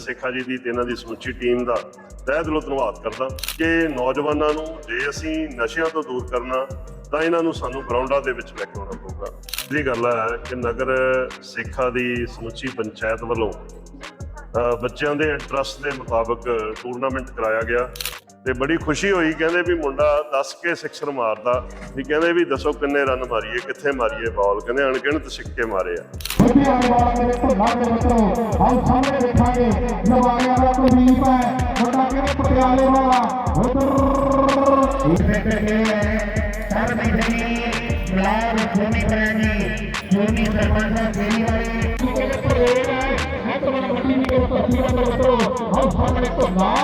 ਸੇਖਾ ਜੀ ਦੀ ਤੇ ਇਹਨਾਂ ਦੀ ਸਮੁੱਚੀ ਟੀਮ ਦਾ ਤਹਿ ਦਿਲੋਂ ਧੰਨਵਾਦ ਕਰਦਾ ਕਿ ਨੌਜਵਾਨਾਂ ਨੂੰ ਜੇ ਅਸੀਂ ਨਸ਼ਿਆਂ ਤੋਂ ਦੂਰ ਕਰਨਾ, ਤਾਂ ਇਹਨਾਂ ਨੂੰ ਸਾਨੂੰ ਗਰਾਊਂਡਾਂ ਦੇ ਵਿੱਚ ਲੈ ਕੇ ਆਉਣਾ ਪਊਗਾ। ਇਹ ਗੱਲ ਹੈ ਕਿ ਨਗਰ ਸੇਖਾ ਦੀ ਸਮੁੱਚੀ ਪੰਚਾਇਤ ਵੱਲੋਂ ਬੱਚਿਆਂ ਦੇ ਇੰਟਰਸਟ ਦੇ ਮੁਤਾਬਕ ਟੂਰਨਾਮੈਂਟ ਕਰਾਇਆ ਗਿਆ। ਤੇ ਬੜੀ ਖੁਸ਼ੀ ਹੋਈ ਕਹਿੰਦੇ ਵੀ ਮੁੰਡਾ ਦੱਸ ਕੇ ਸਿਕਸਰ ਮਾਰਦਾ ਵੀ ਕਹਿੰਦੇ ਵੀ ਦੱਸੋ ਕਿੰਨੇ ਰਨ ਮਾਰੀਏ ਕਿੱਥੇ ਮਾਰੀਏ ਬਾਲ ਕਹਿੰਦੇ ਅਣਗਿਣਤ ਸਿੱਕੇ ਮਾਰੇ ਆ। ਹਰ ਸਾਹਮਣੇ ਤੋਂ ਨਾ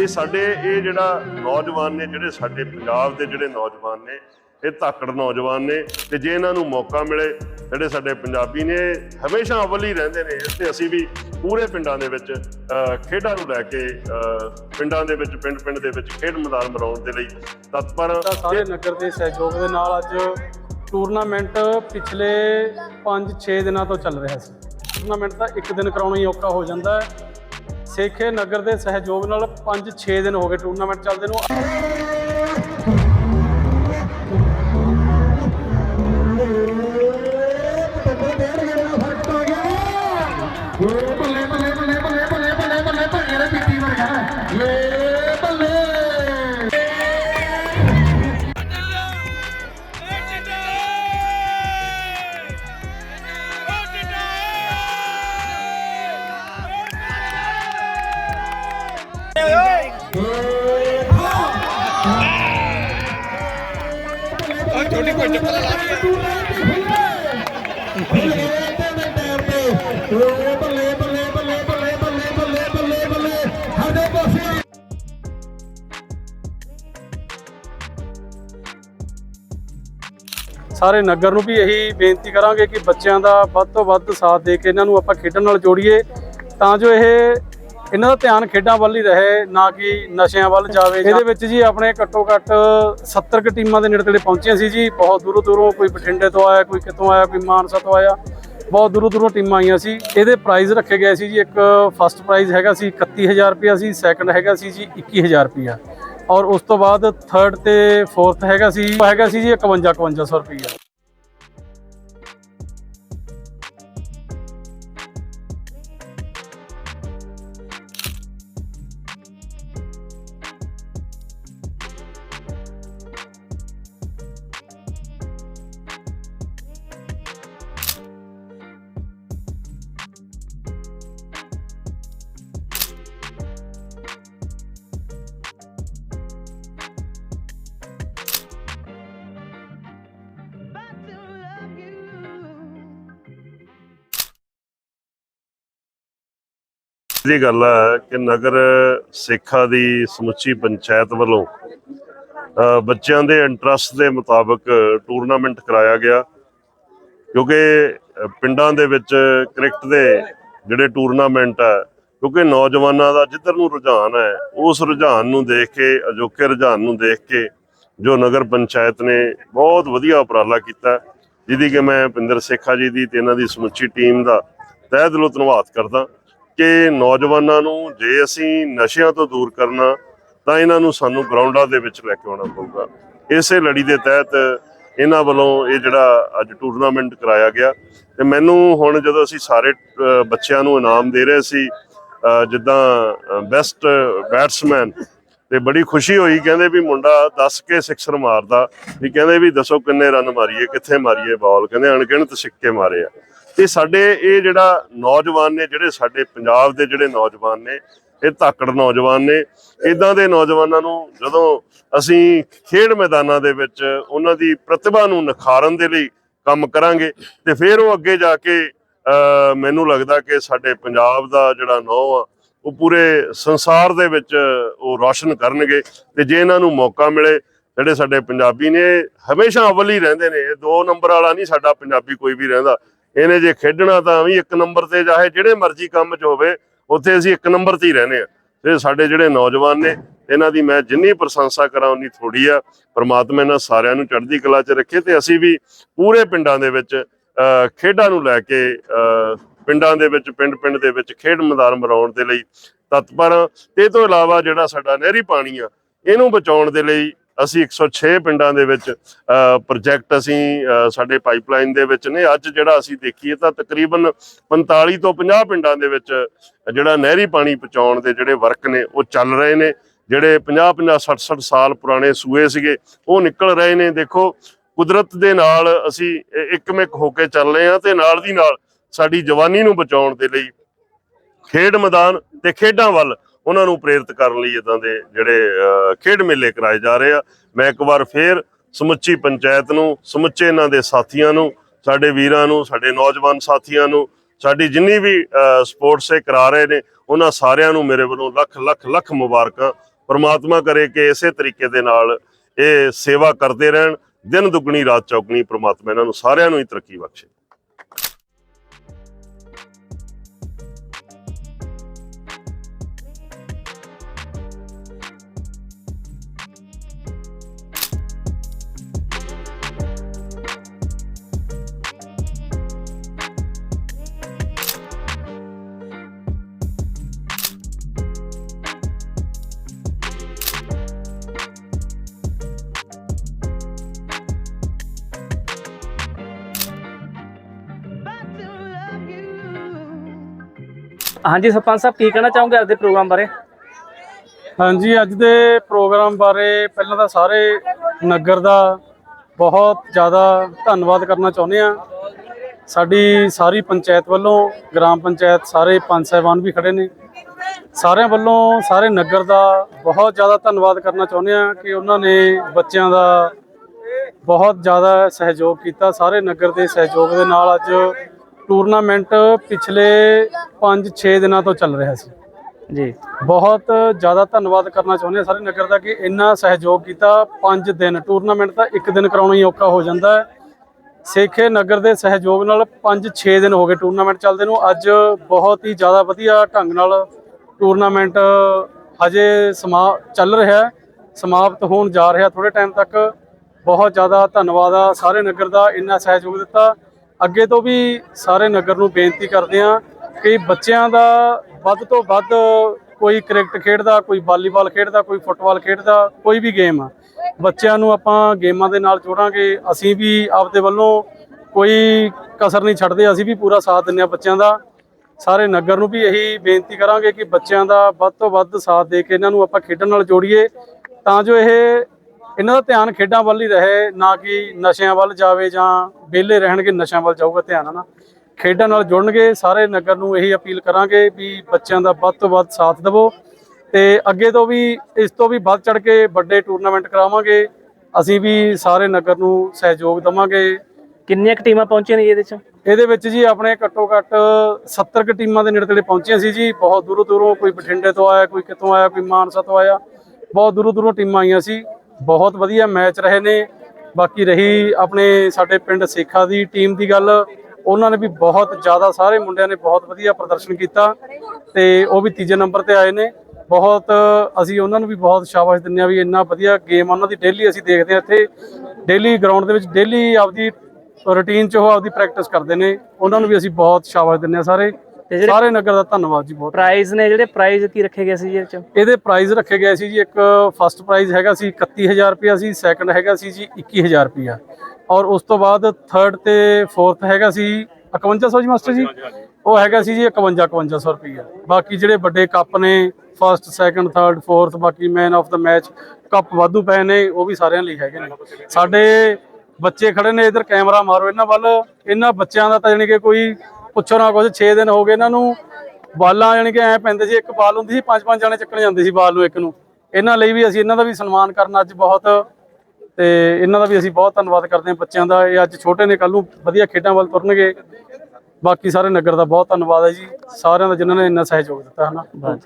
ਇਹ ਸਾਡੇ, ਇਹ ਜਿਹੜਾ ਨੌਜਵਾਨ ਨੇ, ਜਿਹੜੇ ਸਾਡੇ ਪੰਜਾਬ ਦੇ ਜਿਹੜੇ ਨੌਜਵਾਨ ਨੇ, ਇਹ ਧਾਕੜ ਨੌਜਵਾਨ ਨੇ ਤੇ ਜੇ ਇਹਨਾਂ ਨੂੰ ਮੌਕਾ ਮਿਲੇ, ਜਿਹੜੇ ਸਾਡੇ ਪੰਜਾਬੀ ਨੇ, ਹਮੇਸ਼ਾ ਅਵਲ ਹੀ ਰਹਿੰਦੇ ਨੇ। ਤੇ ਅਸੀਂ ਵੀ ਪੂਰੇ ਪਿੰਡਾਂ ਦੇ ਵਿੱਚ ਖੇਡਾਂ ਨੂੰ ਲੈ ਕੇ ਪਿੰਡਾਂ ਦੇ ਵਿੱਚ ਪਿੰਡ ਪਿੰਡ ਦੇ ਵਿੱਚ ਖੇਡ ਮੈਦਾਨ ਬਣਾਉਣ ਦੇ ਲਈ ਤਤਪਰ ਸਾਰੇ ਨਗਰ ਦੇ ਸਹਿਯੋਗ ਦੇ ਨਾਲ ਅੱਜ ਟੂਰਨਾਮੈਂਟ ਪਿਛਲੇ 5-6 ਦਿਨਾਂ ਤੋਂ ਚੱਲ ਰਿਹਾ ਸੀ। ਟੂਰਨਾਮੈਂਟ ਦਾ ਇੱਕ ਦਿਨ ਕਰਾਉਣਾ ਹੀ ਔਖਾ ਹੋ ਜਾਂਦਾ ਹੈ। ਸੇਖੇ ਨਗਰ ਦੇ ਸਹਿਯੋਗ ਨਾਲ 5-6 ਦਿਨ ਹੋ ਗਏ ਟੂਰਨਾਮੈਂਟ ਚੱਲਦੇ ਨੂੰ। ਸਾਰੇ ਨਗਰ ਨੂੰ ਵੀ ਇਹੀ ਬੇਨਤੀ ਕਰਾਂਗੇ ਕਿ ਬੱਚਿਆਂ ਦਾ ਵੱਧ ਤੋਂ ਵੱਧ ਸਾਥ ਦੇ ਕੇ ਇਹਨਾਂ ਨੂੰ ਆਪਾਂ ਖੇਡਣ ਨਾਲ ਜੋੜੀਏ। ਤਾਂ ਜੋ ਇਹ ਇਹਨਾਂ ਦਾ ਧਿਆਨ ਖੇਡਾਂ ਵੱਲ ਹੀ ਰਹੇ, ਨਾ ਕਿ ਨਸ਼ਿਆਂ ਵੱਲ ਜਾਵੇ ਇਹਦੇ ਵਿੱਚ ਜੀ ਆਪਣੇ ਘੱਟੋ ਘੱਟ 70 ਕੁ ਟੀਮਾਂ ਦੇ ਨੇੜੇ ਤੇੜੇ ਪਹੁੰਚੀਆਂ ਸੀ ਜੀ। ਬਹੁਤ ਦੂਰੋਂ ਦੂਰੋਂ ਕੋਈ ਬਠਿੰਡੇ ਤੋਂ ਆਇਆ, ਕੋਈ ਕਿਤੋਂ ਆਇਆ, ਕੋਈ ਮਾਨਸਾ ਤੋਂ ਆਇਆ। ਬਹੁਤ ਦੂਰੋਂ ਦੂਰੋਂ ਟੀਮਾਂ ਆਈਆਂ ਸੀ। ਇਹਦੇ ਪ੍ਰਾਈਜ਼ ਰੱਖੇ ਗਏ ਸੀ ਜੀ। ਇੱਕ ਫਸਟ ਪ੍ਰਾਈਜ਼ ਹੈਗਾ ਸੀ 31000 ਰੁਪਇਆ ਸੀ। ਸੈਕੰਡ ਹੈਗਾ ਸੀ ਜੀ 21000 ਰੁਪਇਆ। ਔਰ ਉਸ ਤੋਂ ਬਾਅਦ ਥਰਡ ਤੇ ਫੋਰਥ ਹੈਗਾ ਸੀ। ਉਹ ਹੈਗਾ ਸੀ ਜੀ 51 5100 ਰੁਪਇਆ। ਇਹ ਗੱਲ ਹੈ ਕਿ ਨਗਰ ਸੇਖਾ ਦੀ ਸਮੁੱਚੀ ਪੰਚਾਇਤ ਵੱਲੋਂ ਬੱਚਿਆਂ ਦੇ ਇੰਟਰਸਟ ਦੇ ਮੁਤਾਬਕ ਟੂਰਨਾਮੈਂਟ ਕਰਾਇਆ ਗਿਆ। ਕਿਉਂਕਿ ਪਿੰਡਾਂ ਦੇ ਵਿੱਚ ਕ੍ਰਿਕਟ ਦੇ ਜਿਹੜੇ ਟੂਰਨਾਮੈਂਟ ਹੈ ਕਿਉਂਕਿ ਨੌਜਵਾਨਾਂ ਦਾ ਜਿੱਧਰ ਨੂੰ ਰੁਝਾਨ ਹੈ, ਉਸ ਰੁਝਾਨ ਨੂੰ ਦੇਖ ਕੇ, ਅਜੋਕੇ ਰੁਝਾਨ ਨੂੰ ਦੇਖ ਕੇ ਜੋ ਨਗਰ ਪੰਚਾਇਤ ਨੇ ਬਹੁਤ ਵਧੀਆ ਉਪਰਾਲਾ ਕੀਤਾ। ਜਿਹਦੀ ਕਿ ਮੈਂ ਪਿੰਦਰ ਸੇਖਾ ਜੀ ਦੀ ਤੇ ਇਹਨਾਂ ਦੀ ਸਮੁੱਚੀ ਟੀਮ ਦਾ ਤਹਿ ਦਿਲੋਂ ਧੰਨਵਾਦ ਕਰਦਾ। ਕਿ ਨੌਜਵਾਨਾਂ ਨੂੰ ਜੇ ਅਸੀਂ ਨਸ਼ਿਆਂ ਤੋਂ ਦੂਰ ਕਰਨਾ, ਤਾਂ ਇਹਨਾਂ ਨੂੰ ਸਾਨੂੰ ਗਰਾਊਂਡਾਂ ਦੇ ਵਿੱਚ ਲੈ ਕੇ ਆਉਣਾ ਪਊਗਾ। ਇਸੇ ਲੜੀ ਦੇ ਤਹਿਤ ਇਹਨਾਂ ਵੱਲੋਂ ਇਹ ਜਿਹੜਾ ਅੱਜ ਟੂਰਨਾਮੈਂਟ ਕਰਾਇਆ ਗਿਆ, ਤੇ ਮੈਨੂੰ ਹੁਣ ਜਦੋਂ ਅਸੀਂ ਸਾਰੇ ਬੱਚਿਆਂ ਨੂੰ ਇਨਾਮ ਦੇ ਰਹੇ ਸੀ ਜਿੱਦਾਂ ਬੈਸਟ ਬੈਟਸਮੈਨ ਤੇ ਬੜੀ ਖੁਸ਼ੀ ਹੋਈ, ਕਹਿੰਦੇ ਵੀ ਮੁੰਡਾ ਦੱਸ ਕੇ ਸਿਕਸਰ ਮਾਰਦਾ, ਵੀ ਕਹਿੰਦੇ ਵੀ ਦੱਸੋ ਕਿੰਨੇ ਰਨ ਮਾਰੀਏ, ਕਿੱਥੇ ਮਾਰੀਏ ਬਾਲ ਕਹਿੰਦੇ ਅਣਗਿਣਤ ਸਿੱਕੇ ਮਾਰੇ ਆ। ਤੇ ਸਾਡੇ, ਇਹ ਜਿਹੜਾ ਨੌਜਵਾਨ ਨੇ, ਜਿਹੜੇ ਸਾਡੇ ਪੰਜਾਬ ਦੇ ਜਿਹੜੇ ਨੌਜਵਾਨ ਨੇ, ਇਹ ਧਾਕੜ ਨੌਜਵਾਨ ਨੇ। ਇਦਾਂ ਦੇ ਨੌਜਵਾਨਾਂ ਨੂੰ ਜਦੋਂ ਅਸੀਂ ਖੇਡ ਮੈਦਾਨਾਂ ਦੇ ਵਿੱਚ ਉਹਨਾਂ ਦੀ ਪ੍ਰਤਿਭਾ ਨੂੰ ਨਿਖਾਰਨ ਦੇ ਲਈ ਕੰਮ ਕਰਾਂਗੇ, ਤੇ ਫਿਰ ਉਹ ਅੱਗੇ ਜਾ ਕੇ ਮੈਨੂੰ ਲੱਗਦਾ ਕਿ ਸਾਡੇ ਪੰਜਾਬ ਦਾ ਜਿਹੜਾ ਨੌ ਆ, ਉਹ ਪੂਰੇ ਸੰਸਾਰ ਦੇ ਵਿੱਚ ਉਹ ਰੌਸ਼ਨ ਕਰਨਗੇ, ਤੇ ਜੇ ਇਹਨਾਂ ਨੂੰ ਮੌਕਾ ਮਿਲੇ, ਜਿਹੜੇ ਸਾਡੇ ਪੰਜਾਬੀ ਨੇ, ਹਮੇਸ਼ਾ ਅਵਲ ਹੀ ਰਹਿੰਦੇ ਨੇ। ਇਹ ਦੋ ਨੰਬਰ ਵਾਲਾ ਨਹੀਂ ਸਾਡਾ ਪੰਜਾਬੀ ਕੋਈ ਵੀ ਰਹਿੰਦਾ। ਇਹਨੇ ਜੇ ਖੇਡਣਾ ਤਾਂ ਵੀ ਇੱਕ ਨੰਬਰ ਤੇ ਚਾਹੇ ਜਿਹੜੇ ਮਰਜ਼ੀ ਕੰਮ 'ਚ ਹੋਵੇ, ਉੱਥੇ ਅਸੀਂ ਇੱਕ ਨੰਬਰ ਤੇ ਹੀ ਰਹਿੰਦੇ ਆ ਤੇ ਸਾਡੇ ਜਿਹੜੇ ਨੌਜਵਾਨ ਨੇ, ਇਹਨਾਂ ਦੀ ਮੈਂ ਜਿੰਨੀ ਪ੍ਰਸ਼ੰਸਾ ਕਰਾਂ, ਉਨੀ ਥੋੜੀ ਆ ਪਰਮਾਤਮਾ ਇਹਨਾਂ ਸਾਰਿਆਂ ਨੂੰ ਚੜ੍ਹਦੀ ਕਲਾ 'ਚ ਰੱਖੇ ਤੇ ਅਸੀਂ ਵੀ ਪੂਰੇ ਪਿੰਡਾਂ ਦੇ ਵਿੱਚ ਖੇਡਾਂ ਨੂੰ ਲੈ ਕੇ ਪਿੰਡਾਂ ਦੇ ਵਿੱਚ, ਪਿੰਡ-ਪਿੰਡ ਦੇ ਵਿੱਚ ਖੇਡ ਮੈਦਾਨ ਬਣਾਉਣ ਦੇ ਲਈ ਤਤਪਰ ਹਾਂ। ਤੇ ਇਹ ਤੋਂ ਇਲਾਵਾ ਜਿਹੜਾ ਸਾਡਾ ਨਹਿਰੀ ਪਾਣੀ ਆ, ਇਹਨੂੰ ਬਚਾਉਣ ਦੇ ਲਈ ਅਸੀਂ 106 ਪਿੰਡਾਂ ਦੇ ਵਿੱਚ ਪ੍ਰੋਜੈਕਟ ਅਸੀਂ ਸਾਡੇ ਪਾਈਪਲਾਈਨ ਦੇ ਵਿੱਚ ਨੇ। ਅੱਜ ਜਿਹੜਾ ਅਸੀਂ ਦੇਖੀਏ ਤਾਂ ਤਕਰੀਬਨ 45 ਤੋਂ 50 ਪਿੰਡਾਂ ਦੇ ਵਿੱਚ, ਜਿਹੜਾ ਨਹਿਰੀ ਪਾਣੀ ਪਹੁੰਚਾਉਣ ਦੇ ਜਿਹੜੇ ਵਰਕ ਨੇ, ਉਹ ਚੱਲ ਰਹੇ ਨੇ। ਜਿਹੜੇ 50 50 60 60 ਸਾਲ ਪੁਰਾਣੇ ਸੂਏ ਸੀਗੇ, ਉਹ ਨਿਕਲ ਰਹੇ ਨੇ। ਦੇਖੋ, ਕੁਦਰਤ ਦੇ ਨਾਲ ਅਸੀਂ ਇੱਕਮਿਕ ਹੋ ਕੇ ਚੱਲ ਰਹੇ ਹਾਂ ਤੇ ਨਾਲ ਦੀ ਨਾਲ ਸਾਡੀ ਜਵਾਨੀ ਨੂੰ ਬਚਾਉਣ ਦੇ ਲਈ ਖੇਡ ਮੈਦਾਨ ਤੇ ਖੇਡਾਂ ਵੱਲ ਉਹਨਾਂ ਨੂੰ ਪ੍ਰੇਰਿਤ ਕਰਨ ਲਈ ਇਦਾਂ ਦੇ ਜਿਹੜੇ ਖੇਡ ਮੇਲੇ ਕਰਾਏ ਜਾ ਰਹੇ ਆ। ਮੈਂ ਇੱਕ ਵਾਰ ਫੇਰ ਸਮੁੱਚੀ ਪੰਚਾਇਤ ਨੂੰ, ਸਮੁੱਚੇ ਇਹਨਾਂ ਦੇ ਸਾਥੀਆਂ ਨੂੰ, ਸਾਡੇ ਵੀਰਾਂ ਨੂੰ, ਸਾਡੇ ਨੌਜਵਾਨ ਸਾਥੀਆਂ ਨੂੰ, ਸਾਡੀ ਜਿੰਨੀ ਵੀ ਸਪੋਰਟਸ ਇਹ ਕਰਾ ਰਹੇ ਨੇ, ਉਹਨਾਂ ਸਾਰਿਆਂ ਨੂੰ ਮੇਰੇ ਵੱਲੋਂ ਲੱਖ ਲੱਖ ਲੱਖ ਮੁਬਾਰਕਾਂ। ਪਰਮਾਤਮਾ ਕਰੇ ਕਿ ਇਸੇ ਤਰੀਕੇ ਦੇ ਨਾਲ ਇਹ ਸੇਵਾ ਕਰਦੇ ਰਹਿਣ, ਦਿਨ ਦੁੱਗਣੀ, ਰਾਤ ਚੌਗਣੀ, ਪਰਮਾਤਮਾ ਇਹਨਾਂ ਨੂੰ ਸਾਰਿਆਂ ਨੂੰ ਹੀ ਤਰੱਕੀ ਬਖਸ਼ੇ। ਹਾਂਜੀ, ਸਰਪੰਚ ਸਾਹਿਬ, ਕੀ ਕਹਿਣਾ ਚਾਹੋਗੇ ਅੱਜ ਦੇ ਪ੍ਰੋਗਰਾਮ ਬਾਰੇ? ਹਾਂਜੀ, ਅੱਜ ਦੇ ਪ੍ਰੋਗਰਾਮ ਬਾਰੇ ਪਹਿਲਾਂ ਤਾਂ ਸਾਰੇ ਨਗਰ ਦਾ ਬਹੁਤ ਜ਼ਿਆਦਾ ਧੰਨਵਾਦ ਕਰਨਾ ਚਾਹੁੰਦੇ ਆ ਸਾਡੀ ਸਾਰੀ ਪੰਚਾਇਤ ਵੱਲੋਂ, ਗ੍ਰਾਮ ਪੰਚਾਇਤ, ਸਾਰੇ ਪੰਜ ਸਾਹਿਬਾਨ ਵੀ ਖੜੇ ਨੇ। ਸਾਰਿਆਂ ਵੱਲੋਂ ਸਾਰੇ ਨਗਰ ਦਾ ਬਹੁਤ ਜ਼ਿਆਦਾ ਧੰਨਵਾਦ ਕਰਨਾ ਚਾਹੁੰਦੇ ਆ ਕਿ ਉਹਨਾਂ ਨੇ ਬੱਚਿਆਂ ਦਾ ਬਹੁਤ ਜ਼ਿਆਦਾ ਸਹਿਯੋਗ ਕੀਤਾ। ਸਾਰੇ ਨਗਰ ਦੇ ਸਹਿਯੋਗ ਦੇ ਨਾਲ ਅੱਜ ਟੂਰਨਾਮੈਂਟ ਪਿਛਲੇ 5-6 ਦਿਨਾਂ ਤੋਂ ਚੱਲ ਰਿਹਾ ਸੀ। ਜੀ। ਬਹੁਤ ਜ਼ਿਆਦਾ ਧੰਨਵਾਦ ਕਰਨਾ ਚਾਹੁੰਦੇ ਹਾਂ ਸਾਰੇ ਨਗਰ ਦਾ ਕਿ ਇੰਨਾ ਸਹਿਯੋਗ ਕੀਤਾ। 5 ਦਿਨ ਟੂਰਨਾਮੈਂਟ ਤਾਂ ਇੱਕ ਦਿਨ ਕਰਾਉਣਾ ਹੀ ਔਖਾ ਹੋ ਜਾਂਦਾ ਹੈ। ਸੇਖੇ ਨਗਰ ਦੇ ਸਹਿਯੋਗ ਨਾਲ 5-6 ਦਿਨ ਹੋ ਗਏ ਟੂਰਨਾਮੈਂਟ ਚੱਲਦੇ ਨੂੰ। ਅੱਜ ਬਹੁਤ ਹੀ ਜ਼ਿਆਦਾ ਵਧੀਆ ਢੰਗ ਨਾਲ ਟੂਰਨਾਮੈਂਟ ਹਜੇ ਸਮਾ ਚੱਲ ਰਿਹਾ ਹੈ। ਸਮਾਪਤ ਹੋਣ ਜਾ ਰਿਹਾ। ਥੋੜੇ ਟਾਈਮ ਤੱਕ ਬਹੁਤ ਜ਼ਿਆਦਾ ਧੰਨਵਾਦ ਆ। ਸਾਰੇ ਨਗਰ ਦਾ ਇੰਨਾ ਸਹਿਯੋਗ ਦਿੱਤਾ। ਅੱਗੇ ਤੋਂ ਵੀ ਸਾਰੇ ਨਗਰ ਨੂੰ ਬੇਨਤੀ ਕਰਦੇ ਹਾਂ ਕਿ ਬੱਚਿਆਂ ਦਾ ਵੱਧ ਤੋਂ ਵੱਧ ਕੋਈ ਕ੍ਰਿਕਟ ਖੇਡਦਾ, ਕੋਈ ਵਾਲੀਬਾਲ ਖੇਡਦਾ, ਕੋਈ ਫੁੱਟਬਾਲ ਖੇਡਦਾ, ਕੋਈ ਵੀ ਗੇਮ ਆ, ਬੱਚਿਆਂ ਨੂੰ ਆਪਾਂ ਗੇਮਾਂ ਦੇ ਨਾਲ ਜੋੜਾਂਗੇ। ਅਸੀਂ ਵੀ ਆਪਦੇ ਵੱਲੋਂ ਕੋਈ ਕਸਰ ਨਹੀਂ ਛੱਡਦੇ, ਅਸੀਂ ਵੀ ਪੂਰਾ ਸਾਥ ਦਿੰਦੇ ਹਾਂ ਬੱਚਿਆਂ ਦਾ। ਸਾਰੇ ਨਗਰ ਨੂੰ ਵੀ ਇਹੀ ਬੇਨਤੀ ਕਰਾਂਗੇ ਕਿ ਬੱਚਿਆਂ ਦਾ ਵੱਧ ਤੋਂ ਵੱਧ ਸਾਥ ਦੇ ਕੇ ਇਹਨਾਂ ਨੂੰ ਆਪਾਂ ਖੇਡਣ ਨਾਲ ਜੋੜੀਏ। ਤਾਂ ਜੋ ਇਹ ਇਹਨਾਂ ਦਾ ਧਿਆਨ ਖੇਡਾਂ ਵੱਲ ਹੀ ਰਹੇ ਨਾ ਕਿ ਨਸ਼ਿਆਂ ਵੱਲ ਜਾਵੇ ਜਾਂ ਵਿਹਲੇ ਰਹਿਣਗੇ ਨਸ਼ਿਆਂ ਵੱਲ ਜਾਊਗਾ ਧਿਆਨ ਹਨਾ? ਖੇਡਾਂ ਨਾਲ ਜੁੜਨਗੇ ਸਾਰੇ ਨਗਰ ਨੂੰ ਇਹੀ ਅਪੀਲ ਕਰਾਂਗੇ ਵੀ ਬੱਚਿਆਂ ਦਾ ਵੱਧ ਤੋਂ ਵੱਧ ਸਾਥ ਦਿਵੋ ਤੇ ਅੱਗੇ ਤੋਂ ਵੀ ਇਸ ਤੋਂ ਵੀ ਵੱਧ ਚੜ ਕੇ ਵੱਡੇ ਟੂਰਨਾਮੈਂਟ ਕਰਾਵਾਂਗੇ। ਅਸੀਂ ਵੀ ਸਾਰੇ ਨਗਰ ਨੂੰ ਸਹਿਯੋਗ ਦਵਾਂਗੇ। ਕਿੰਨੀਆਂ ਕੁ ਟੀਮਾਂ ਪਹੁੰਚੀਆਂ ਨੇ ਜੀ ਇਹਦੇ ਚ? ਇਹਦੇ ਵਿੱਚ ਜੀ ਆਪਣੇ ਘੱਟੋ ਘੱਟ 70 ਕੁ ਟੀਮਾਂ ਦੇ ਨੇੜੇ ਤੇੜੇ ਪਹੁੰਚੀਆਂ ਸੀ ਜੀ। ਬਹੁਤ ਦੂਰੋਂ ਦੂਰੋਂ ਕੋਈ ਬਠਿੰਡੇ ਤੋਂ ਆਇਆ ਕੋਈ ਕਿਤੋਂ ਆਇਆ ਕੋਈ ਮਾਨਸਾ ਤੋਂ ਆਇਆ। ਬਹੁਤ ਦੂਰੋਂ ਦੂਰੋਂ ਟੀਮਾਂ ਆਈਆਂ ਸੀ। ਬਹੁਤ ਵਧੀਆ ਮੈਚ ਰਹੇ ਨੇ। ਬਾਕੀ ਰਹੀ ਆਪਣੇ ਸਾਡੇ ਪਿੰਡ ਸੇਖਾ ਦੀ ਟੀਮ ਦੀ ਗੱਲ, ਉਹਨਾਂ ਨੇ ਵੀ ਬਹੁਤ ਜ਼ਿਆਦਾ ਸਾਰੇ ਮੁੰਡਿਆਂ ਨੇ ਬਹੁਤ ਵਧੀਆ ਪ੍ਰਦਰਸ਼ਨ ਕੀਤਾ ਤੇ ਉਹ ਵੀ ਤੀਜੇ ਨੰਬਰ ਤੇ ਆਏ ਨੇ। ਬਹੁਤ ਅਸੀਂ ਉਹਨਾਂ ਨੂੰ ਵੀ ਬਹੁਤ ਸ਼ਾਬਾਸ਼ ਦਿੰਦੇ ਆ ਵੀ ਇੰਨਾ ਵਧੀਆ ਗੇਮ ਉਹਨਾਂ ਦੀ ਡੇਲੀ ਅਸੀਂ ਦੇਖਦੇ ਆ ਇੱਥੇ ਡੇਲੀ ਗਰਾਊਂਡ ਦੇ ਵਿੱਚ ਡੇਲੀ ਆਪਦੀ ਰੂਟੀਨ ਚ ਉਹ ਆਪਦੀ ਪ੍ਰੈਕਟਿਸ ਕਰਦੇ ਨੇ। ਉਹਨਾਂ ਨੂੰ ਵੀ ਅਸੀਂ ਬਹੁਤ ਸ਼ਾਬਾਸ਼ ਦਿੰਦੇ ਆ ਸਾਰੇ। ਤੇ ਜਿਹੜੇ ਸਾਰੇ ਨਗਰ ਦਾ ਧੰਨਵਾਦ ਜੀ ਬਹੁਤ। ਪ੍ਰਾਈਜ਼ ਨੇ ਜਿਹੜੇ ਪ੍ਰਾਈਜ਼ ਕੀ ਰੱਖੇ ਗਏ ਸੀ ਜੀ ਇਹਦੇ ਚ? ਇਹਦੇ ਪ੍ਰਾਈਜ਼ ਰੱਖੇ ਗਏ ਸੀ ਜੀ ਇੱਕ ਫਸਟ ਪ੍ਰਾਈਜ਼ ਹੈਗਾ ਸੀ 31000 ਰੁਪਇਆ ਸੀ ਸੈਕੰਡ ਹੈਗਾ ਸੀ ਜੀ 21000 ਰੁਪਇਆ। ਔਰ ਉਸ ਤੋਂ ਬਾਅਦ ਥਰਡ ਤੇ ਫੋਰਥ ਹੈਗਾ ਸੀ 5100 ਜੀ ਮਾਸਟਰ ਜੀ? ਉਹ ਹੈਗਾ ਸੀ ਜੀ 51 5100 ਰੁਪਇਆ। ਬਾਕੀ ਜਿਹੜੇ ਵੱਡੇ ਕੱਪ ਨੇ ਫਸਟ ਸੈਕੰਡ ਥਰਡ ਫੋਰਥ ਬਾਕੀ man of the match cup ਵਾਧੂ ਪਏ ਨੇ ਉਹ ਵੀ ਸਾਰਿਆਂ ਲਈ ਹੈਗੇ ਨੇ। ਸਾਡੇ ਬੱਚੇ ਖੜੇ ਨੇ ਇਧਰ ਕੈਮਰਾ ਮਾਰੋ ਇਹਨਾਂ ਵੱਲ। ਇਹਨਾਂ ਬੱਚਿਆਂ ਦਾ ਤਾਂ ਜਾਣੀ ਕਿ ਕੋਈ ਪੁੱਛੋ ਨਾ ਕੁਝ 6 ਦਿਨ ਹੋ ਗਏ ਇਹਨਾਂ ਨੂੰ। ਬਾਲਾਂ ਜਾਣੀ ਕਿ ਐ ਪੈਂਦੇ ਸੀ, ਇੱਕ ਬਾਲ ਹੁੰਦੀ ਸੀ, ਪੰਜ ਪੰਜ ਜਾਣੇ ਚੱਕਣ ਜਾਂਦੇ ਸੀ ਬਾਲ ਨੂੰ ਇੱਕ ਨੂੰ। ਇਹਨਾਂ ਲਈ ਵੀ ਅਸੀਂ ਇਹਨਾਂ ਦਾ ਵੀ ਸਨਮਾਨ ਕਰਨ ਅੱਜ ਬਹੁਤ, ਤੇ ਇਹਨਾਂ ਦਾ ਵੀ ਅਸੀਂ ਬਹੁਤ ਧੰਨਵਾਦ ਕਰਦੇ ਹਾਂ ਬੱਚਿਆਂ ਦਾ। ਇਹ ਅੱਜ ਛੋਟੇ ਨੇ ਕੱਲ ਨੂੰ ਵਧੀਆ ਖੇਡਾਂ ਵੱਲ ਤੁਰਨਗੇ। ਬਾਕੀ ਸਾਰੇ ਨਗਰ ਦਾ ਬਹੁਤ ਧੰਨਵਾਦ ਹੈ ਜੀ। ਸਾਰਿਆਂ ਦਾ ਜਿਨ੍ਹਾਂ ਨੇ ਇੰਨਾ ਸਹਿਯੋਗ ਦਿੱਤਾ ਹੈ